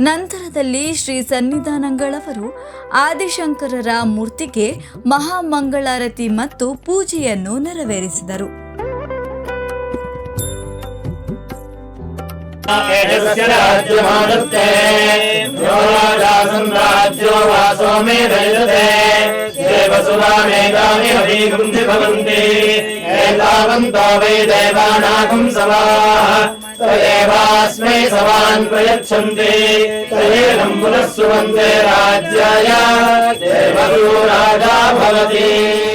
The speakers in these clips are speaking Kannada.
ನಂತರದಲ್ಲಿ ಶ್ರೀ ಸನ್ನಿಧಾನಂಗಳವರು ಆದಿಶಂಕರರ ಮೂರ್ತಿಗೆ ಮಹಾಮಂಗಳಾರತಿ ಮತ್ತು ಪೂಜೆಯನ್ನು ನೆರವೇರಿಸಿದರು. राज्यमादत्ते यो राजा सम्राज्यो वासो मे दयते देवसुरामेकानि हवीगुन्धि भवन्ति एतावन्तो वै देवानागुं सवाः त एवास्मै सवान् प्रयच्छन्ति तयेनं पुनः सुवन्ते राज्याय देवसु राजा भवति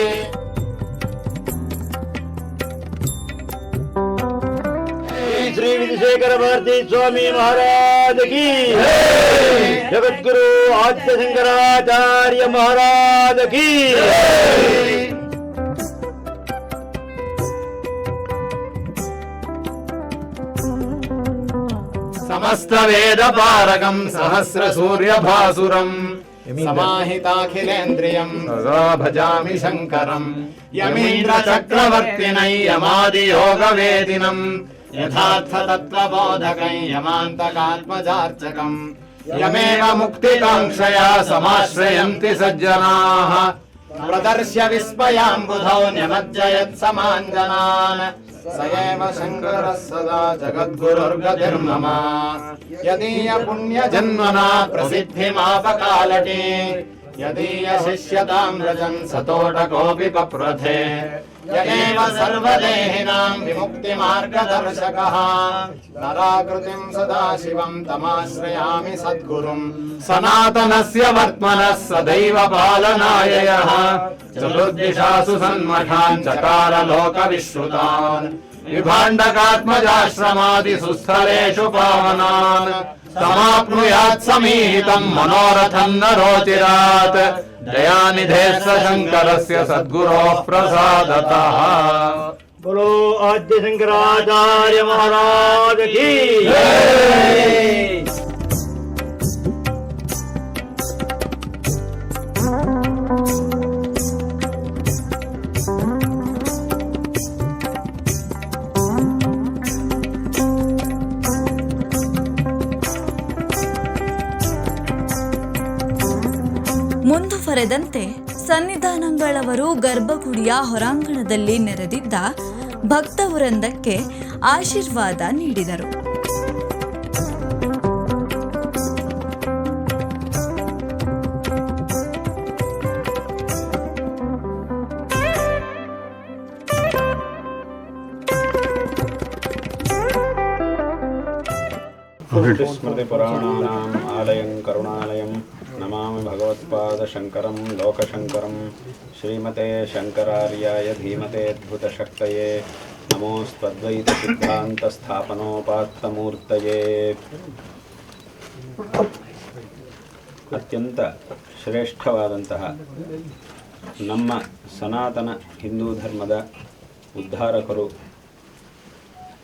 चक्रवर्ती स्वामी महाराज की जगत गुरु आद्य शंकराचार्य महाराज की समस्त वेद पारकम सहस्र सूर्य भासुरम समाहिताखिलेन्द्रियम् सदा भजामि शङ्करम् यमीन्द्रचक्रवर्तिनै यमादियोगवेदिनम् यथार्थतत्त्वबोधकै यमान्तकात्मजार्चकम् यमेव मुक्तिकाङ्क्षया समाश्रयन्ति सज्जनाः। प्रदर्श्य विस्मयाम्बुधौ निमज्जयत् समाञ्जनान् स एव शङ्करः सदा जगद्गुरुर्गतिर्मम। यदीय पुण्यजन्मना प्रसिद्धिमापकालटे। यदीय शिष्यताम् रजन् सतोटकोऽपि पप्रथे य एव सर्वदेहिनाम् विमुक्तिमार्गदर्शकः। नराकृतिम् सदा शिवम् तमाश्रयामि सद्गुरुम्। सनातनस्य वर्त्मनः सदैव पालनाय यः चतुर्दिशासु सन्मठान् चकार लोकविश्रुतान् विभाण्डकात्मजाश्रमादिसुस्थलेषु पावनान्। समाप्नुयात् समीहितम् मनोरथम् न रोचिरात् दयानिधे स शङ्करस्य सद्गुरोः प्रसादतः। बोलो आद्य शंकराचार्य महाराज की ಮುಂದುವರೆದಂತೆ ಸನ್ನಿಧಾನಗಳವರು ಗರ್ಭಗುಡಿಯ ಹೊರಾಂಗಣದಲ್ಲಿ ನೆರೆದಿದ್ದ ಭಕ್ತವೃಂದಕ್ಕೆ ಆಶೀರ್ವಾದ ನೀಡಿದರು स्मृतिपुराणानाम् आलयं करुणालयं ಶ್ರೀಪಾದಶಂಕರಂ ಲೋಕಶಂಕರಂ ಶ್ರೀಮತೆ ಶಂಕರಾರ್ಯಾಯ ಧೀಮತೆ ಅದ್ಭುತಶಕ್ತಯೇ ನಮೋಸ್ತದ್ವೈತಸಿದ್ಧಾಂತಸ್ಥಾಪನೋಪಾತ್ತಮೂರ್ತಯೇ ಅತ್ಯಂತ ಶ್ರೇಷ್ಠವಾದಂತಹ ನಮ್ಮ ಸನಾತನ ಹಿಂದೂ ಧರ್ಮದ ಉದ್ಧಾರಕರು,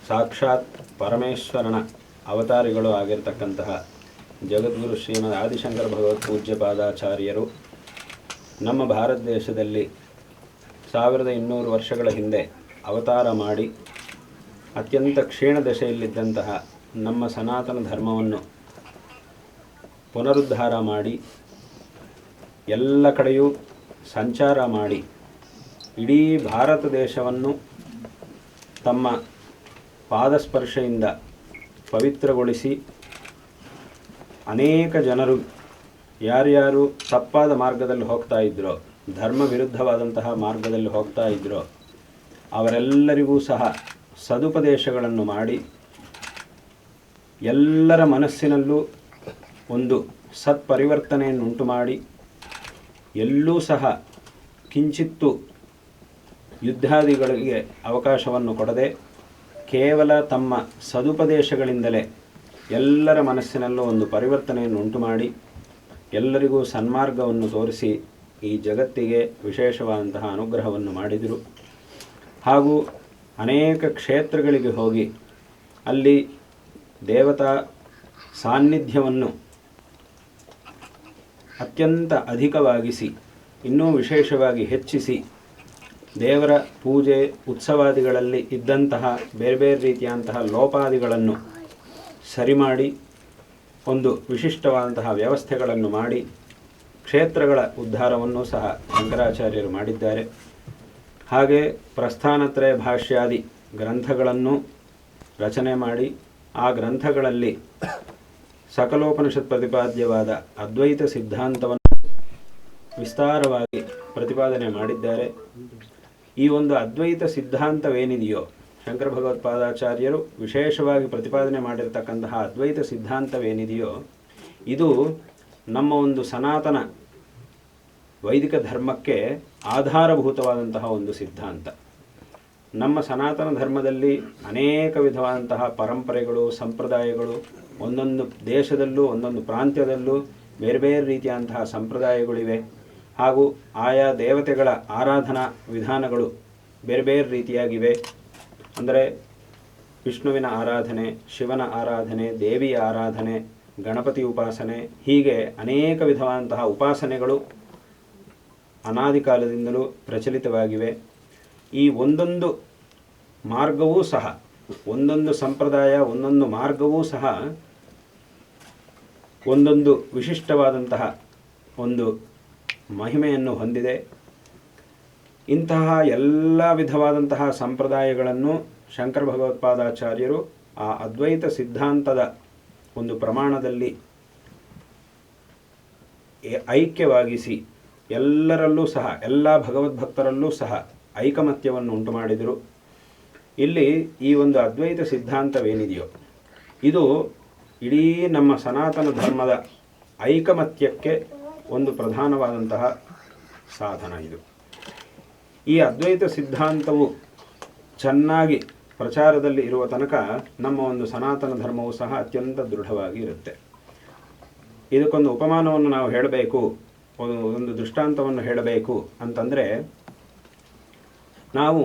ಸಾಕ್ಷಾತ್ ಪರಮೇಶ್ವರನ ಅವತಾರಿಗಳು ಆಗಿರ್ತಕ್ಕಂತಹ ಜಗದ್ಗುರು ಶ್ರೀಮದ್ ಆದಿಶಂಕರ ಭಗವತ್ ಪೂಜ್ಯಪಾದಾಚಾರ್ಯರು ನಮ್ಮ ಭಾರತ ದೇಶದಲ್ಲಿ ಸಾವಿರದ ಇನ್ನೂರು ವರ್ಷಗಳ ಹಿಂದೆ ಅವತಾರ ಮಾಡಿ ಅತ್ಯಂತ ಕ್ಷೀಣ ದಶೆಯಲ್ಲಿದ್ದಂತಹ ನಮ್ಮ ಸನಾತನ ಧರ್ಮವನ್ನು ಪುನರುದ್ಧಾರ ಮಾಡಿ ಎಲ್ಲ ಕಡೆಯೂ ಸಂಚಾರ ಮಾಡಿ ಇಡೀ ಭಾರತ ದೇಶವನ್ನು ತಮ್ಮ ಪಾದಸ್ಪರ್ಶೆಯಿಂದ ಪವಿತ್ರಗೊಳಿಸಿ ಅನೇಕ ಜನರು ಯಾರ್ಯಾರು ತಪ್ಪಾದ ಮಾರ್ಗದಲ್ಲಿ ಹೋಗ್ತಾ ಇದ್ರು, ಧರ್ಮ ವಿರುದ್ಧವಾದಂತಹ ಮಾರ್ಗದಲ್ಲಿ ಹೋಗ್ತಾ ಇದ್ರು, ಅವರೆಲ್ಲರಿಗೂ ಸಹ ಸದುಪದೇಶಗಳನ್ನು ಮಾಡಿ ಎಲ್ಲರ ಮನಸ್ಸಿನಲ್ಲೂ ಒಂದು ಸತ್ಪರಿವರ್ತನೆಯನ್ನುಂಟು ಮಾಡಿ ಎಲ್ಲೂ ಸಹ ಕಿಂಚಿತ್ತು ಯುದ್ಧಾದಿಗಳಿಗೆ ಅವಕಾಶವನ್ನು ಕೊಡದೆ ಕೇವಲ ತಮ್ಮ ಸದುಪದೇಶಗಳಿಂದಲೇ ಎಲ್ಲರ ಮನಸ್ಸಿನಲ್ಲೂ ಒಂದು ಪರಿವರ್ತನೆಯನ್ನು ಉಂಟು ಮಾಡಿ ಎಲ್ಲರಿಗೂ ಸನ್ಮಾರ್ಗವನ್ನು ತೋರಿಸಿ ಈ ಜಗತ್ತಿಗೆ ವಿಶೇಷವಾದಂತಹ ಅನುಗ್ರಹವನ್ನು ಮಾಡಿದರು. ಹಾಗೂ ಅನೇಕ ಕ್ಷೇತ್ರಗಳಿಗೆ ಹೋಗಿ ಅಲ್ಲಿ ದೇವತಾ ಸಾನ್ನಿಧ್ಯವನ್ನು ಅತ್ಯಂತ ಅಧಿಕವಾಗಿಸಿ, ಇನ್ನೂ ವಿಶೇಷವಾಗಿ ಹೆಚ್ಚಿಸಿ, ದೇವರ ಪೂಜೆ ಉತ್ಸವಾದಿಗಳಲ್ಲಿ ಇದ್ದಂತಹ ಬೇರೆ ಬೇರೆ ರೀತಿಯಂತಹ ಲೋಪಾದಿಗಳನ್ನು ಸರಿ ಮಾಡಿ ಒಂದು ವಿಶಿಷ್ಟವಾದಂತಹ ವ್ಯವಸ್ಥೆಗಳನ್ನು ಮಾಡಿ ಕ್ಷೇತ್ರಗಳ ಉದ್ಧಾರವನ್ನು ಸಹ ಶಂಕರಾಚಾರ್ಯರು ಮಾಡಿದ್ದಾರೆ. ಹಾಗೆ ಪ್ರಸ್ಥಾನತ್ರಯ ಭಾಷ್ಯಾದಿ ಗ್ರಂಥಗಳನ್ನು ರಚನೆ ಮಾಡಿ ಆ ಗ್ರಂಥಗಳಲ್ಲಿ ಸಕಲೋಪನಿಷತ್ ಪ್ರತಿಪಾದ್ಯವಾದ ಅದ್ವೈತ ಸಿದ್ಧಾಂತವನ್ನು ವಿಸ್ತಾರವಾಗಿ ಪ್ರತಿಪಾದನೆ ಮಾಡಿದ್ದಾರೆ. ಈ ಒಂದು ಅದ್ವೈತ ಸಿದ್ಧಾಂತವೇನಿದೆಯೋ ಶಂಕರ ಭಗವತ್ಪಾದಾಚಾರ್ಯರು ವಿಶೇಷವಾಗಿ ಪ್ರತಿಪಾದನೆ ಮಾಡಿರತಕ್ಕಂತಹ ಅದ್ವೈತ ಸಿದ್ಧಾಂತವೇನಿದೆಯೋ, ಇದು ನಮ್ಮ ಒಂದು ಸನಾತನ ವೈದಿಕ ಧರ್ಮಕ್ಕೆ ಆಧಾರಭೂತವಾದಂತಹ ಒಂದು ಸಿದ್ಧಾಂತ. ನಮ್ಮ ಸನಾತನ ಧರ್ಮದಲ್ಲಿ ಅನೇಕ ವಿಧವಾದಂತಹ ಪರಂಪರೆಗಳು, ಸಂಪ್ರದಾಯಗಳು, ಒಂದೊಂದು ದೇಶದಲ್ಲೂ, ಒಂದೊಂದು ಪ್ರಾಂತ್ಯದಲ್ಲೂ ಬೇರೆ ಬೇರೆ ರೀತಿಯಾದಂತಹ ಸಂಪ್ರದಾಯಗಳಿವೆ. ಹಾಗೂ ಆಯಾ ದೇವತೆಗಳ ಆರಾಧನಾ ವಿಧಾನಗಳು ಬೇರೆ ಬೇರೆ ರೀತಿಯಾಗಿವೆ. ಅಂದರೆ ವಿಷ್ಣುವಿನ ಆರಾಧನೆ, ಶಿವನ ಆರಾಧನೆ, ದೇವಿಯ ಆರಾಧನೆ, ಗಣಪತಿ ಉಪಾಸನೆ, ಹೀಗೆ ಅನೇಕ ವಿಧವಾದಂತಹ ಉಪಾಸನೆಗಳು ಅನಾದಿ ಕಾಲದಿಂದಲೂ ಪ್ರಚಲಿತವಾಗಿವೆ. ಈ ಒಂದೊಂದು ಮಾರ್ಗವೂ ಸಹ, ಒಂದೊಂದು ಸಂಪ್ರದಾಯ, ಒಂದೊಂದು ಮಾರ್ಗವೂ ಸಹ ಒಂದೊಂದು ವಿಶಿಷ್ಟವಾದಂತಹ ಒಂದು ಮಹಿಮೆಯನ್ನು ಹೊಂದಿದೆ. ಇಂತಹ ಎಲ್ಲ ವಿಧವಾದಂತಹ ಸಂಪ್ರದಾಯಗಳನ್ನು ಶಂಕರ ಭಗವತ್ಪಾದಾಚಾರ್ಯರು ಆ ಅದ್ವೈತ ಸಿದ್ಧಾಂತದ ಒಂದು ಪ್ರಮಾಣದಲ್ಲಿ ಐಕ್ಯವಾಗಿಸಿ ಎಲ್ಲರಲ್ಲೂ ಸಹ, ಎಲ್ಲ ಭಗವದ್ಭಕ್ತರಲ್ಲೂ ಸಹ ಐಕಮತ್ಯವನ್ನು ಉಂಟು ಮಾಡಿದರು. ಇಲ್ಲಿ ಈ ಒಂದು ಅದ್ವೈತ ಸಿದ್ಧಾಂತವೇನಿದೆಯೋ, ಇದು ಇಡೀ ನಮ್ಮ ಸನಾತನ ಧರ್ಮದ ಐಕಮತ್ಯಕ್ಕೆ ಒಂದು ಪ್ರಧಾನವಾದಂತಹ ಸಾಧನ ಇದು. ಈ ಅದ್ವೈತ ಸಿದ್ಧಾಂತವು ಚೆನ್ನಾಗಿ ಪ್ರಚಾರದಲ್ಲಿ ಇರುವ ತನಕ ನಮ್ಮ ಒಂದು ಸನಾತನ ಧರ್ಮವು ಸಹ ಅತ್ಯಂತ ದೃಢವಾಗಿ ಇರುತ್ತೆ. ಇದಕ್ಕೊಂದು ಉಪಮಾನವನ್ನು ನಾವು ಹೇಳಬೇಕು, ಒಂದು ದೃಷ್ಟಾಂತವನ್ನು ಹೇಳಬೇಕು ಅಂತಂದರೆ, ನಾವು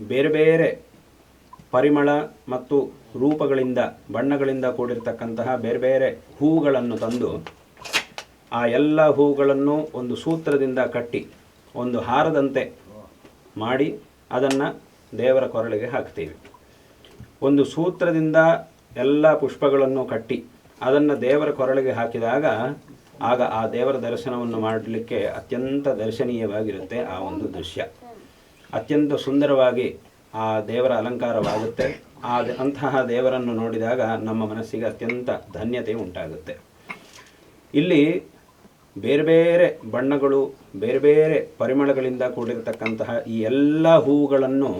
ಬೇರೆ ಬೇರೆ ಪರಿಮಳ ಮತ್ತು ರೂಪಗಳಿಂದ, ಬಣ್ಣಗಳಿಂದ ಕೂಡಿರತಕ್ಕಂತಹ ಬೇರೆ ಬೇರೆ ಹೂಗಳನ್ನು ತಂದು, ಆ ಎಲ್ಲ ಹೂಗಳನ್ನು ಒಂದು ಸೂತ್ರದಿಂದ ಕಟ್ಟಿ, ಒಂದು ಹಾರದಂತೆ ಮಾಡಿ ಅದನ್ನು ದೇವರ ಕೊರಳಿಗೆ ಹಾಕ್ತೀವಿ. ಒಂದು ಸೂತ್ರದಿಂದ ಎಲ್ಲ ಪುಷ್ಪಗಳನ್ನು ಕಟ್ಟಿ ಅದನ್ನು ದೇವರ ಕೊರಳಿಗೆ ಹಾಕಿದಾಗ ಆಗ ಆ ದೇವರ ದರ್ಶನವನ್ನು ಮಾಡಲಿಕ್ಕೆ ಅತ್ಯಂತ ದರ್ಶನೀಯವಾಗಿರುತ್ತೆ ಆ ಒಂದು ದೃಶ್ಯ. ಅತ್ಯಂತ ಸುಂದರವಾಗಿ ಆ ದೇವರ ಅಲಂಕಾರವಾಗುತ್ತೆ. ಆ ಅಂತಹ ದೇವರನ್ನು ನೋಡಿದಾಗ ನಮ್ಮ ಮನಸ್ಸಿಗೆ ಅತ್ಯಂತ ಧನ್ಯತೆ ಉಂಟಾಗುತ್ತೆ. ಇಲ್ಲಿ ಬೇರೆ ಬೇರೆ ಬಣ್ಣಗಳು, ಬೇರೆ ಬೇರೆ ಪರಿಮಳಗಳಿಂದ ಕೂಡಿರತಕ್ಕಂತಹ ಈ ಎಲ್ಲ ಹೂವುಗಳನ್ನು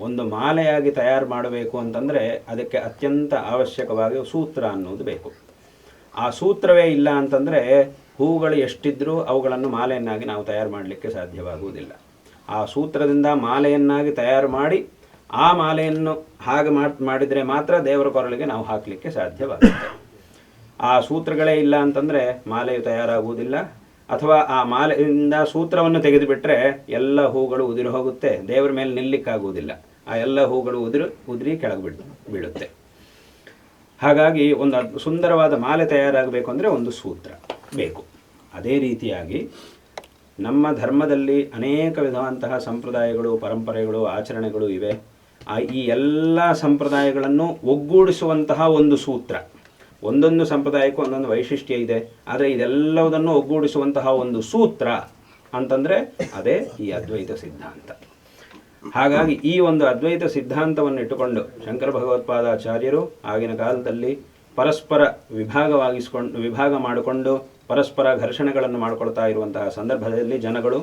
ಒಂದು ಮಾಲೆಯಾಗಿ ತಯಾರು ಮಾಡಬೇಕು ಅಂತಂದರೆ ಅದಕ್ಕೆ ಅತ್ಯಂತ ಅವಶ್ಯಕವಾಗಿ ಸೂತ್ರ ಅನ್ನೋದು ಬೇಕು. ಆ ಸೂತ್ರವೇ ಇಲ್ಲ ಅಂತಂದರೆ ಹೂಗಳು ಎಷ್ಟಿದ್ದರೂ ಅವುಗಳನ್ನು ಮಾಲೆಯನ್ನಾಗಿ ನಾವು ತಯಾರು ಮಾಡಲಿಕ್ಕೆ ಸಾಧ್ಯವಾಗುವುದಿಲ್ಲ. ಆ ಸೂತ್ರದಿಂದ ಮಾಲೆಯನ್ನಾಗಿ ತಯಾರು ಮಾಡಿ ಆ ಮಾಲೆಯನ್ನು ಹಾಗೆ ಮಾಡ್ ಮಾಡಿದರೆ ಮಾತ್ರ ದೇವರ ಕೊರಳಿಗೆ ನಾವು ಹಾಕಲಿಕ್ಕೆ ಸಾಧ್ಯವಾಗುತ್ತೆ. ಆ ಸೂತ್ರಗಳೇ ಇಲ್ಲ ಅಂತಂದರೆ ಮಾಲೆಯು ತಯಾರಾಗುವುದಿಲ್ಲ. ಅಥವಾ ಆ ಮಾಲೆಯಿಂದ ಸೂತ್ರವನ್ನು ತೆಗೆದುಬಿಟ್ರೆ ಎಲ್ಲ ಹೂಗಳು ಉದುರಿ ಹೋಗುತ್ತೆ, ದೇವರ ಮೇಲೆ ನಿಲ್ಲಿಕ್ಕಾಗುವುದಿಲ್ಲ. ಆ ಎಲ್ಲ ಹೂಗಳು ಉದುರು, ಉದುರಿ ಕೆಳಗೆ ಬಿಡ್ ಬೀಳುತ್ತೆ. ಹಾಗಾಗಿ ಒಂದು ಸುಂದರವಾದ ಮಾಲೆ ತಯಾರಾಗಬೇಕು ಅಂದರೆ ಒಂದು ಸೂತ್ರ ಬೇಕು. ಅದೇ ರೀತಿಯಾಗಿ ನಮ್ಮ ಧರ್ಮದಲ್ಲಿ ಅನೇಕ ವಿಧವಂತಹ ಸಂಪ್ರದಾಯಗಳು, ಪರಂಪರೆಗಳು, ಆಚರಣೆಗಳು ಇವೆ. ಆ, ಈ ಎಲ್ಲ ಸಂಪ್ರದಾಯಗಳನ್ನು ಒಗ್ಗೂಡಿಸುವಂತಹ ಒಂದು ಸೂತ್ರ. ಒಂದೊಂದು ಸಂಪ್ರದಾಯಕ್ಕೂ ಒಂದೊಂದು ವೈಶಿಷ್ಟ್ಯ ಇದೆ. ಆದರೆ ಇದೆಲ್ಲವುದನ್ನು ಒಗ್ಗೂಡಿಸುವಂತಹ ಒಂದು ಸೂತ್ರ ಅಂತಂದರೆ ಅದೇ ಈ ಅದ್ವೈತ ಸಿದ್ಧಾಂತ. ಹಾಗಾಗಿ ಈ ಒಂದು ಅದ್ವೈತ ಸಿದ್ಧಾಂತವನ್ನು ಇಟ್ಟುಕೊಂಡು ಶಂಕರ ಭಗವತ್ಪಾದಾಚಾರ್ಯರು ಆಗಿನ ಕಾಲದಲ್ಲಿ ಪರಸ್ಪರ ವಿಭಾಗವಾಗಿಸ್ಕೊಂಡು, ವಿಭಾಗ ಮಾಡಿಕೊಂಡು ಪರಸ್ಪರ ಘರ್ಷಣೆಗಳನ್ನು ಮಾಡಿಕೊಳ್ತಾ ಇರುವಂತಹ ಸಂದರ್ಭದಲ್ಲಿ ಜನಗಳು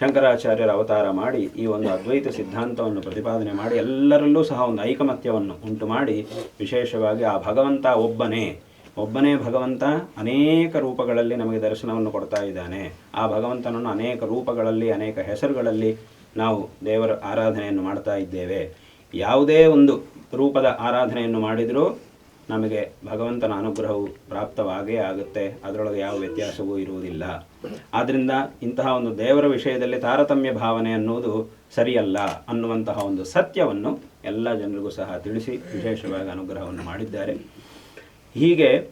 ಶಂಕರಾಚಾರ್ಯರ ಅವತಾರ ಮಾಡಿ ಈ ಒಂದು ಅದ್ವೈತ ಸಿದ್ಧಾಂತವನ್ನು ಪ್ರತಿಪಾದನೆ ಮಾಡಿ ಎಲ್ಲರಲ್ಲೂ ಸಹ ಒಂದು ಐಕಮತ್ಯವನ್ನು ಉಂಟು ಮಾಡಿ ವಿಶೇಷವಾಗಿ ಆ ಭಗವಂತ ಒಬ್ಬನೇ ಒಬ್ಬನೇ ಭಗವಂತ ಅನೇಕ ರೂಪಗಳಲ್ಲಿ ನಮಗೆ ದರ್ಶನವನ್ನು ಕೊಡ್ತಾ ಇದ್ದಾನೆ. ಆ ಭಗವಂತನನ್ನು ಅನೇಕ ರೂಪಗಳಲ್ಲಿ, ಅನೇಕ ಹೆಸರುಗಳಲ್ಲಿ ನಾವು ದೇವರ ಆರಾಧನೆಯನ್ನು ಮಾಡ್ತಾ ಇದ್ದೇವೆ. ಯಾವುದೇ ಒಂದು ರೂಪದ ಆರಾಧನೆಯನ್ನು ಮಾಡಿದರೂ ನಮಗೆ ಭಗವಂತನ ಅನುಗ್ರಹವು ಪ್ರಾಪ್ತವಾಗೇ ಆಗುತ್ತೆ. ಅದರೊಳಗೆ ಯಾವ ವ್ಯತ್ಯಾಸವೂ ಇರುವುದಿಲ್ಲ. ಆದ್ದರಿಂದ ಇಂತಹ ಒಂದು ದೇವರ ವಿಷಯದಲ್ಲಿ ತಾರತಮ್ಯ ಭಾವನೆ ಅನ್ನುವುದು ಸರಿಯಲ್ಲ ಅನ್ನುವಂತಹ ಒಂದು ಸತ್ಯವನ್ನು ಎಲ್ಲ ಜನರಿಗೂ ಸಹ ತಿಳಿಸಿ ವಿಶೇಷವಾಗಿ ಅನುಗ್ರಹವನ್ನು ಮಾಡಿದ್ದಾರೆ. ಹೀಗೆ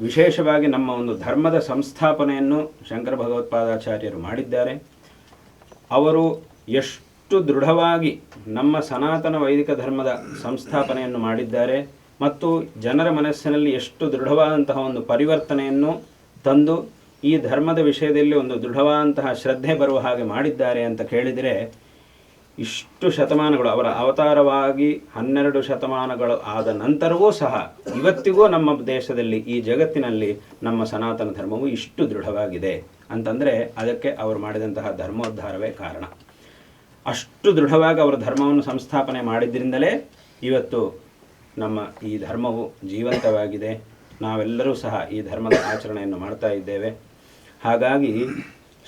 ವಿಶೇಷವಾಗಿ ನಮ್ಮ ಒಂದು ಧರ್ಮದ ಸಂಸ್ಥಾಪನೆಯನ್ನು ಶಂಕರ ಭಗವತ್ಪಾದಾಚಾರ್ಯರು ಮಾಡಿದ್ದಾರೆ. ಅವರು ಎಷ್ಟು ದೃಢವಾಗಿ ನಮ್ಮ ಸನಾತನ ವೈದಿಕ ಧರ್ಮದ ಸಂಸ್ಥಾಪನೆಯನ್ನು ಮಾಡಿದ್ದಾರೆ. ಮತ್ತು ಜನರ ಮನಸ್ಸಿನಲ್ಲಿ ಎಷ್ಟು ದೃಢವಾದಂತಹ ಒಂದು ಪರಿವರ್ತನೆಯನ್ನು ತಂದು ಈ ಧರ್ಮದ ವಿಷಯದಲ್ಲಿ ಒಂದು ದೃಢವಾದಂತಹ ಶ್ರದ್ಧೆ ಬರುವ ಹಾಗೆ ಮಾಡಿದ್ದಾರೆ ಅಂತ ಕೇಳಿದರೆ, ಇಷ್ಟು ಶತಮಾನಗಳು, ಅವರ ಅವತಾರವಾಗಿ ಹನ್ನೆರಡು ಶತಮಾನಗಳು ಆದ ನಂತರವೂ ಸಹ ಇವತ್ತಿಗೂ ನಮ್ಮ ದೇಶದಲ್ಲಿ, ಈ ಜಗತ್ತಿನಲ್ಲಿ ನಮ್ಮ ಸನಾತನ ಧರ್ಮವು ಇಷ್ಟು ದೃಢವಾಗಿದೆ ಅಂತಂದರೆ ಅದಕ್ಕೆ ಅವರು ಮಾಡಿದಂತಹ ಧರ್ಮೋದ್ಧಾರವೇ ಕಾರಣ. ಅಷ್ಟು ದೃಢವಾಗಿ ಅವರ ಧರ್ಮವನ್ನು ಸಂಸ್ಥಾಪನೆ ಮಾಡಿದ್ರಿಂದಲೇ ಇವತ್ತು ನಮ್ಮ ಈ ಧರ್ಮವು ಜೀವಂತವಾಗಿದೆ. ನಾವೆಲ್ಲರೂ ಸಹ ಈ ಧರ್ಮದ ಆಚರಣೆಯನ್ನು ಮಾಡ್ತಾ ಇದ್ದೇವೆ. ಹಾಗಾಗಿ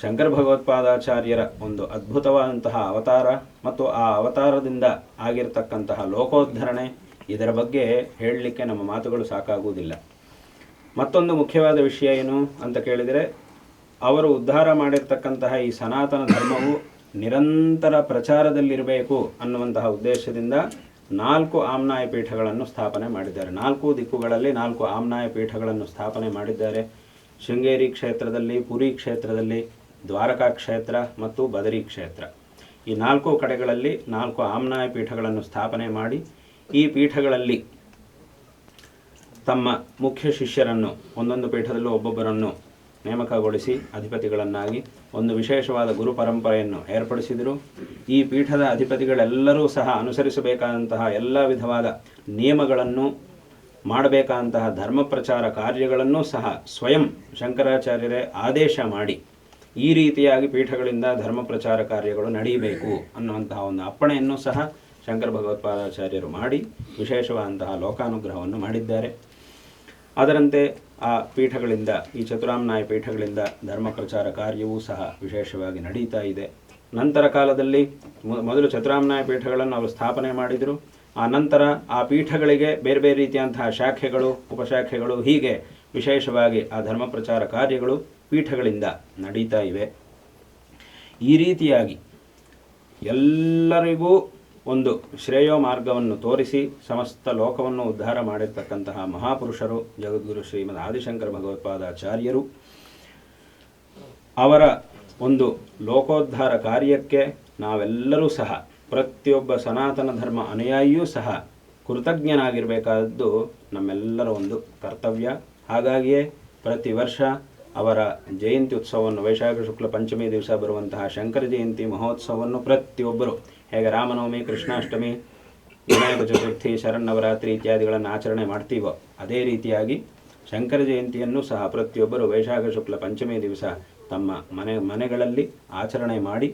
ಶಂಕರ ಭಗವತ್ಪಾದಾಚಾರ್ಯರ ಒಂದು ಅದ್ಭುತವಾದಂತಹ ಅವತಾರ ಮತ್ತು ಆ ಅವತಾರದಿಂದ ಆಗಿರತಕ್ಕಂತಹ ಲೋಕೋದ್ಧರಣೆ ಇದರ ಬಗ್ಗೆ ಹೇಳಲಿಕ್ಕೆ ನಮ್ಮ ಮಾತುಗಳು ಸಾಕಾಗುವುದಿಲ್ಲ. ಮತ್ತೊಂದು ಮುಖ್ಯವಾದ ವಿಷಯ ಏನು ಅಂತ ಕೇಳಿದರೆ, ಅವರು ಉದ್ಧಾರ ಮಾಡಿರ್ತಕ್ಕಂತಹ ಈ ಸನಾತನ ಧರ್ಮವು ನಿರಂತರ ಪ್ರಚಾರದಲ್ಲಿರಬೇಕು ಅನ್ನುವಂತಹ ಉದ್ದೇಶದಿಂದ ನಾಲ್ಕು ಆಮ್ನಾಯ ಪೀಠಗಳನ್ನು ಸ್ಥಾಪನೆ ಮಾಡಿದ್ದಾರೆ. ನಾಲ್ಕು ದಿಕ್ಕುಗಳಲ್ಲಿ ನಾಲ್ಕು ಆಮ್ನಾಯ ಪೀಠಗಳನ್ನು ಸ್ಥಾಪನೆ ಮಾಡಿದ್ದಾರೆ. ಶೃಂಗೇರಿ ಕ್ಷೇತ್ರದಲ್ಲಿ, ಪುರಿ ಕ್ಷೇತ್ರದಲ್ಲಿ, ದ್ವಾರಕಾ ಕ್ಷೇತ್ರ ಮತ್ತು ಬದರಿ ಕ್ಷೇತ್ರ. ಈ ನಾಲ್ಕು ಕಡೆಗಳಲ್ಲಿ ನಾಲ್ಕು ಆಮ್ನಾಯ ಪೀಠಗಳನ್ನು ಸ್ಥಾಪನೆ ಮಾಡಿ, ಈ ಪೀಠಗಳಲ್ಲಿ ತಮ್ಮ ಮುಖ್ಯ ಶಿಷ್ಯರನ್ನು, ಒಂದೊಂದು ಪೀಠದಲ್ಲೂ ಒಬ್ಬೊಬ್ಬರನ್ನು ನೇಮಕಗೊಳಿಸಿ ಅಧಿಪತಿಗಳನ್ನಾಗಿ ಒಂದು ವಿಶೇಷವಾದ ಗುರು ಪರಂಪರೆಯನ್ನು ಏರ್ಪಡಿಸಿದರು. ಈ ಪೀಠದ ಅಧಿಪತಿಗಳೆಲ್ಲರೂ ಸಹ ಅನುಸರಿಸಬೇಕಾದಂತಹ ಎಲ್ಲ ವಿಧವಾದ ನಿಯಮಗಳನ್ನು ಮಾಡಬೇಕಾದಂತಹ ಧರ್ಮ ಪ್ರಚಾರ ಕಾರ್ಯಗಳನ್ನು ಸಹ ಸ್ವಯಂ ಶಂಕರಾಚಾರ್ಯರೇ ಆದೇಶ ಮಾಡಿ ಈ ರೀತಿಯಾಗಿ ಪೀಠಗಳಿಂದ ಧರ್ಮ ಪ್ರಚಾರ ಕಾರ್ಯಗಳು ನಡೆಯಬೇಕು ಅನ್ನುವಂತಹ ಒಂದು ಅಪ್ಪಣೆಯನ್ನು ಸಹ ಶಂಕರ ಭಗವತ್ಪಾದಾಚಾರ್ಯರು ಮಾಡಿ ವಿಶೇಷವಾದಂತಹ ಲೋಕಾನುಗ್ರಹವನ್ನು ಮಾಡಿದ್ದಾರೆ. ಅದರಂತೆ ಆ ಪೀಠಗಳಿಂದ, ಈ ಚತುರಾಮ್ನಾಯ ಪೀಠಗಳಿಂದ ಧರ್ಮ ಪ್ರಚಾರ ಕಾರ್ಯವೂ ಸಹ ವಿಶೇಷವಾಗಿ ನಡೀತಾ ಇದೆ. ನಂತರ ಕಾಲದಲ್ಲಿ ಮೊದಲು ಚತುರಾಮ್ನಾಯ ಪೀಠಗಳನ್ನು ಅವರು ಸ್ಥಾಪನೆ ಮಾಡಿದರು. ಆ ನಂತರ ಆ ಪೀಠಗಳಿಗೆ ಬೇರೆ ಬೇರೆ ರೀತಿಯಂತಹ ಶಾಖೆಗಳು, ಉಪಶಾಖೆಗಳು, ಹೀಗೆ ವಿಶೇಷವಾಗಿ ಆ ಧರ್ಮ ಪ್ರಚಾರ ಕಾರ್ಯಗಳು ಪೀಠಗಳಿಂದ ನಡೀತಾ ಇವೆ. ಈ ರೀತಿಯಾಗಿ ಎಲ್ಲರಿಗೂ ಒಂದು ಶ್ರೇಯೋ ಮಾರ್ಗವನ್ನು ತೋರಿಸಿ ಸಮಸ್ತ ಲೋಕವನ್ನು ಉದ್ಧಾರ ಮಾಡಿರ್ತಕ್ಕಂತಹ ಮಹಾಪುರುಷರು ಜಗದ್ಗುರು ಶ್ರೀಮದ್ ಆದಿಶಂಕರ ಭಗವತ್ಪಾದಾಚಾರ್ಯರು. ಅವರ ಒಂದು ಲೋಕೋದ್ಧಾರ ಕಾರ್ಯಕ್ಕೆ ನಾವೆಲ್ಲರೂ ಸಹ, ಪ್ರತಿಯೊಬ್ಬ ಸನಾತನ ಧರ್ಮ ಅನುಯಾಯಿಯೂ ಸಹ ಕೃತಜ್ಞನಾಗಿರಬೇಕಾದದ್ದು ನಮ್ಮೆಲ್ಲರ ಒಂದು ಕರ್ತವ್ಯ. ಹಾಗಾಗಿಯೇ ಪ್ರತಿ ವರ್ಷ ಅವರ ಜಯಂತಿ ಉತ್ಸವವನ್ನು, ವೈಶಾಖ ಶುಕ್ಲ ಪಂಚಮಿ ದಿವಸ ಬರುವಂತಹ ಶಂಕರ ಜಯಂತಿ ಮಹೋತ್ಸವವನ್ನು ಪ್ರತಿಯೊಬ್ಬರು ಹೇಗೆ ರಾಮನವಮಿ, ಕೃಷ್ಣಾಷ್ಟಮಿ, ವಿನಾಯಕ ಚತುರ್ಥಿ, ಶರನ್ನವರಾತ್ರಿ ಇತ್ಯಾದಿಗಳನ್ನು ಆಚರಣೆ ಮಾಡ್ತೀವೋ, ಅದೇ ರೀತಿಯಾಗಿ ಶಂಕರ ಜಯಂತಿಯನ್ನು ಸಹ ಪ್ರತಿಯೊಬ್ಬರು ವೈಶಾಖ ಶುಕ್ಲ ಪಂಚಮಿ ದಿವಸ ತಮ್ಮ ಮನೆ, ಮನೆಗಳಲ್ಲಿ ಆಚರಣೆ ಮಾಡಿ,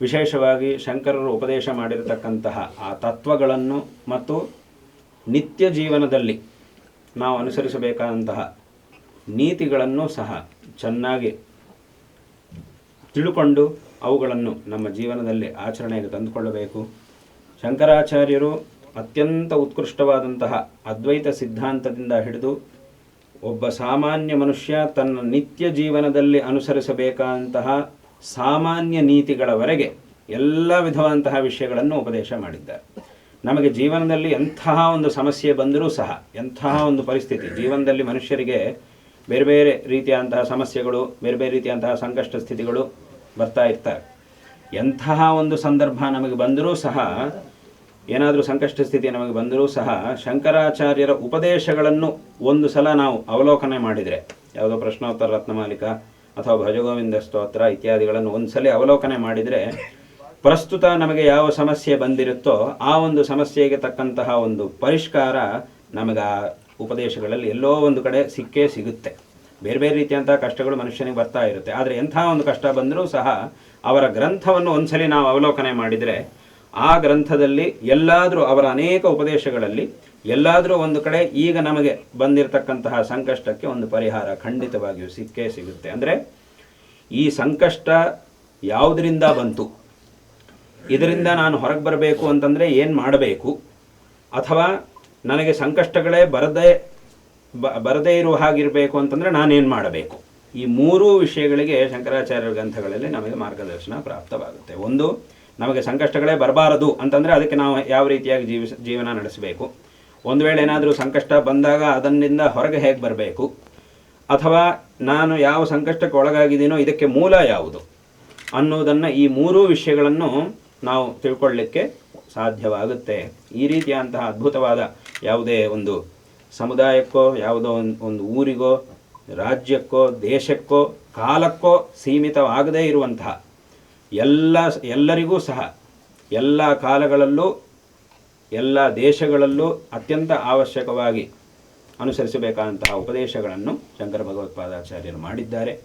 ವಿಶೇಷವಾಗಿ ಶಂಕರರು ಉಪದೇಶ ಮಾಡಿರತಕ್ಕಂತಹ ಆ ತತ್ವಗಳನ್ನು ಮತ್ತು ನಿತ್ಯ ಜೀವನದಲ್ಲಿ ನಾವು ಅನುಸರಿಸಬೇಕಾದಂತಹ ನೀತಿಗಳನ್ನು ಸಹ ಚೆನ್ನಾಗಿ ತಿಳುಕೊಂಡು ಅವುಗಳನ್ನು ನಮ್ಮ ಜೀವನದಲ್ಲಿ ಆಚರಣೆಗೆ ತಂದುಕೊಳ್ಳಬೇಕು. ಶಂಕರಾಚಾರ್ಯರು ಅತ್ಯಂತ ಉತ್ಕೃಷ್ಟವಾದಂತಹ ಅದ್ವೈತ ಸಿದ್ಧಾಂತದಿಂದ ಹಿಡಿದು ಒಬ್ಬ ಸಾಮಾನ್ಯ ಮನುಷ್ಯ ತನ್ನ ನಿತ್ಯ ಜೀವನದಲ್ಲಿ ಅನುಸರಿಸಬೇಕಾದಂತಹ ಸಾಮಾನ್ಯ ನೀತಿಗಳವರೆಗೆ ಎಲ್ಲ ವಿಧವಾದಂತಹ ವಿಷಯಗಳನ್ನು ಉಪದೇಶ ಮಾಡಿದ್ದಾರೆ. ನಮಗೆ ಜೀವನದಲ್ಲಿ ಎಂತಹ ಒಂದು ಸಮಸ್ಯೆ ಬಂದರೂ ಸಹ, ಎಂತಹ ಒಂದು ಪರಿಸ್ಥಿತಿ, ಜೀವನದಲ್ಲಿ ಮನುಷ್ಯರಿಗೆ ಬೇರೆ ಬೇರೆ ರೀತಿಯಾದಂತಹ ಸಮಸ್ಯೆಗಳು, ಬೇರೆ ಬೇರೆ ರೀತಿಯಾದಂತಹ ಸಂಕಷ್ಟ ಸ್ಥಿತಿಗಳು ಬರ್ತಾ ಇರ್ತಾರೆ ಎಂತಹ ಒಂದು ಸಂದರ್ಭ ನಮಗೆ ಬಂದರೂ ಸಹ, ಏನಾದರೂ ಸಂಕಷ್ಟ ಸ್ಥಿತಿ ನಮಗೆ ಬಂದರೂ ಸಹ ಶಂಕರಾಚಾರ್ಯರ ಉಪದೇಶಗಳನ್ನು ಒಂದು ಸಲ ನಾವು ಅವಲೋಕನೆ ಮಾಡಿದರೆ, ಯಾವುದೋ ಪ್ರಶ್ನೋತ್ತರ ರತ್ನಮಾಲಿಕ ಅಥವಾ ಭಜಗೋವಿಂದ ಸ್ತೋತ್ರ ಇತ್ಯಾದಿಗಳನ್ನು ಒಂದು ಸಲ ಅವಲೋಕನೆ ಮಾಡಿದರೆ, ಪ್ರಸ್ತುತ ನಮಗೆ ಯಾವ ಸಮಸ್ಯೆ ಬಂದಿರುತ್ತೋ ಆ ಒಂದು ಸಮಸ್ಯೆಗೆ ತಕ್ಕಂತಹ ಒಂದು ಪರಿಷ್ಕಾರ ನಮಗೆ ಆ ಉಪದೇಶಗಳಲ್ಲಿ ಎಲ್ಲೋ ಒಂದು ಕಡೆ ಸಿಕ್ಕೇ ಸಿಗುತ್ತೆ. ಬೇರೆ ಬೇರೆ ರೀತಿಯಂತಹ ಕಷ್ಟಗಳು ಮನುಷ್ಯನಿಗೆ ಬರ್ತಾ ಇರುತ್ತೆ. ಆದರೆ ಎಂಥ ಒಂದು ಕಷ್ಟ ಬಂದರೂ ಸಹ ಅವರ ಗ್ರಂಥವನ್ನು ಒಂದ್ಸಲಿ ನಾವು ಅವಲೋಕನೆ ಮಾಡಿದರೆ ಆ ಗ್ರಂಥದಲ್ಲಿ ಎಲ್ಲಾದರೂ ಅವರ ಅನೇಕ ಉಪದೇಶಗಳಲ್ಲಿ ಎಲ್ಲಾದರೂ ಒಂದು ಕಡೆ ಈಗ ನಮಗೆ ಬಂದಿರತಕ್ಕಂತಹ ಸಂಕಷ್ಟಕ್ಕೆ ಒಂದು ಪರಿಹಾರ ಖಂಡಿತವಾಗಿಯೂ ಸಿಕ್ಕೇ ಸಿಗುತ್ತೆ. ಅಂದರೆ ಈ ಸಂಕಷ್ಟ ಯಾವುದರಿಂದ ಬಂತು? ಇದರಿಂದ ನಾನು ಹೊರಗೆ ಬರಬೇಕು ಅಂತಂದರೆ ಏನು ಮಾಡಬೇಕು? ಅಥವಾ ನನಗೆ ಸಂಕಷ್ಟಗಳೇ ಬರದೇ ಬ, ಬರದೇ ಇರುವ ಹಾಗಿರಬೇಕು ಅಂತಂದರೆ ನಾನೇನು ಮಾಡಬೇಕು? ಈ ಮೂರೂ ವಿಷಯಗಳಿಗೆ ಶಂಕರಾಚಾರ್ಯರ ಗ್ರಂಥಗಳಲ್ಲಿ ನಮಗೆ ಮಾರ್ಗದರ್ಶನ ಪ್ರಾಪ್ತವಾಗುತ್ತೆ. ಒಂದು, ನಮಗೆ ಸಂಕಷ್ಟಗಳೇ ಬರಬಾರದು ಅಂತಂದರೆ ಅದಕ್ಕೆ ನಾವು ಯಾವ ರೀತಿಯಾಗಿ ಜೀವಿಸ, ಜೀವನ ನಡೆಸಬೇಕು? ಒಂದು ವೇಳೆ ಏನಾದರೂ ಸಂಕಷ್ಟ ಬಂದಾಗ ಅದನ್ನಿಂದ ಹೊರಗೆ ಹೇಗೆ ಬರಬೇಕು? ಅಥವಾ ನಾನು ಯಾವ ಸಂಕಷ್ಟಕ್ಕೆ ಒಳಗಾಗಿದ್ದೀನೋ ಇದಕ್ಕೆ ಮೂಲ ಯಾವುದು? ಅನ್ನೋದನ್ನು ಈ ಮೂರೂ ವಿಷಯಗಳನ್ನು ನಾವು ತಿಳ್ಕೊಳ್ಳಿಕ್ಕೆ ಸಾಧ್ಯವಾಗುತ್ತೆ. ಈ ರೀತಿಯಾದಂತಹ ಅದ್ಭುತವಾದ ಯಾವುದೇ ಒಂದು ಸಮುದಾಯಕ್ಕೋ, ಯಾವುದೋ ಒಂದು ಒಂದು ಊರಿಗೋ, ರಾಜ್ಯಕ್ಕೋ, ದೇಶಕ್ಕೋ, ಕಾಲಕ್ಕೋ ಸೀಮಿತವಾಗದೇ ಇರುವಂತಹ ಎಲ್ಲ, ಎಲ್ಲರಿಗೂ ಸಹ ಎಲ್ಲ ಕಾಲಗಳಲ್ಲೂ, ಎಲ್ಲ ದೇಶಗಳಲ್ಲೂ ಅತ್ಯಂತ ಅವಶ್ಯಕವಾಗಿ ಅನುಸರಿಸಬೇಕಾದಂತಹ ಉಪದೇಶಗಳನ್ನು ಶಂಕರ ಭಗವತ್ಪಾದಾಚಾರ್ಯರು ಮಾಡಿದ್ದಾರೆ.